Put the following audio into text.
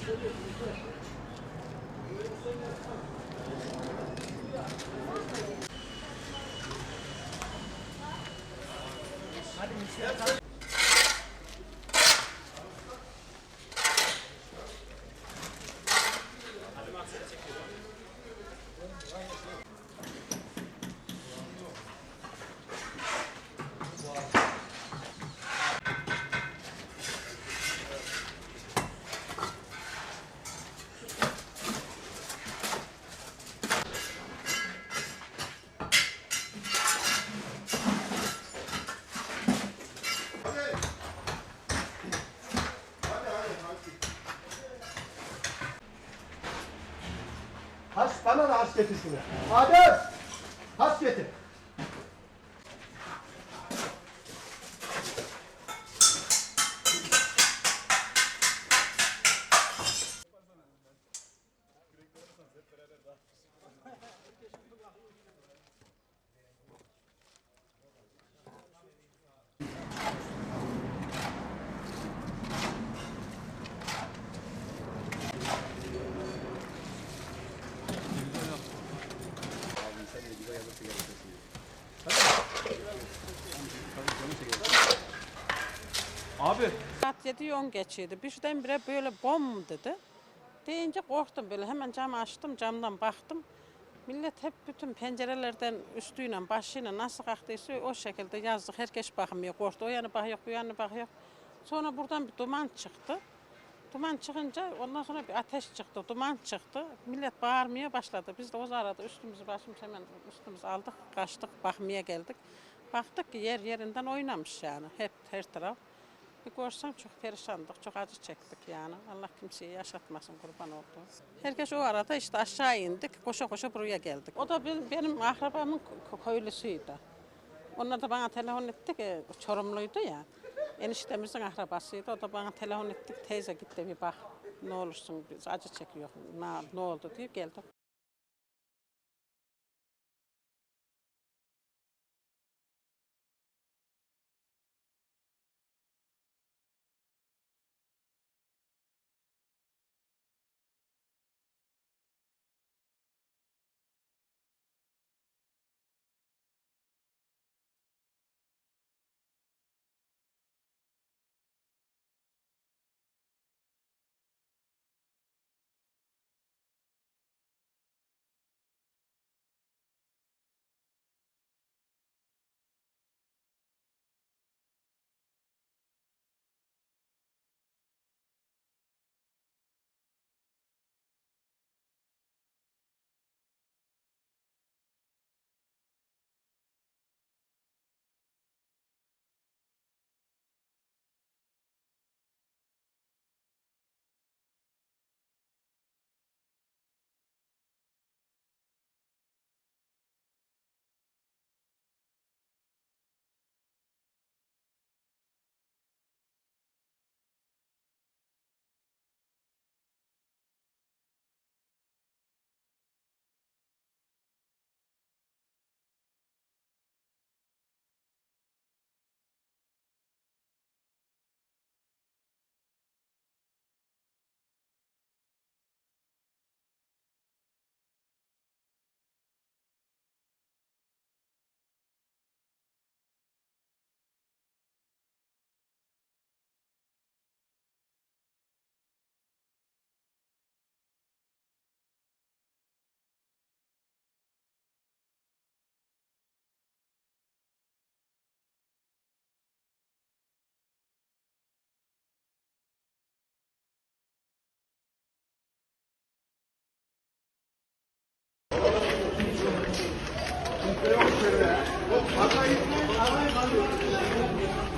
Has, bana da has getir şunu. Adem! Has Abi Saat 7 10 geçiydi. Birdenbire böyle bom dedi. Deyince korktum böyle hemen camı açtım camdan baktım. Millet hep bütün pencerelerden üstüyle başıyla nasıl kalktıysa o şekilde yazdık. Herkes bakmıyor korktu. O yana bakıyor bu yana bakıyor. Sonra buradan bir duman çıktı. Duman çıkınca ondan sonra bir ateş çıktı, duman çıktı. Millet bağırmaya başladı. Biz de o arada üstümüzü başımızı hemen üstümüzü aldık, kaçtık, bakmaya geldik. Baktık ki yer yerinden oynamış yani. Hep her taraf. Bir görsem çok perişandık, çok acı çektik yani. Allah kimseyi yaşatmasın kurban oldu. Herkes o arada işte aşağı indik, koşa koşa buraya geldik. O da benim, benim akrabamın kö- köylüsüydü. Onlar da bana telefon etti ki Çorumluydu ya. Eniştemizin akrabasıydı. O da bana telefon etti teyze git de bir bak ne olursun biz acı çekiyor. Ne, ne oldu diye geldik. 若い方は。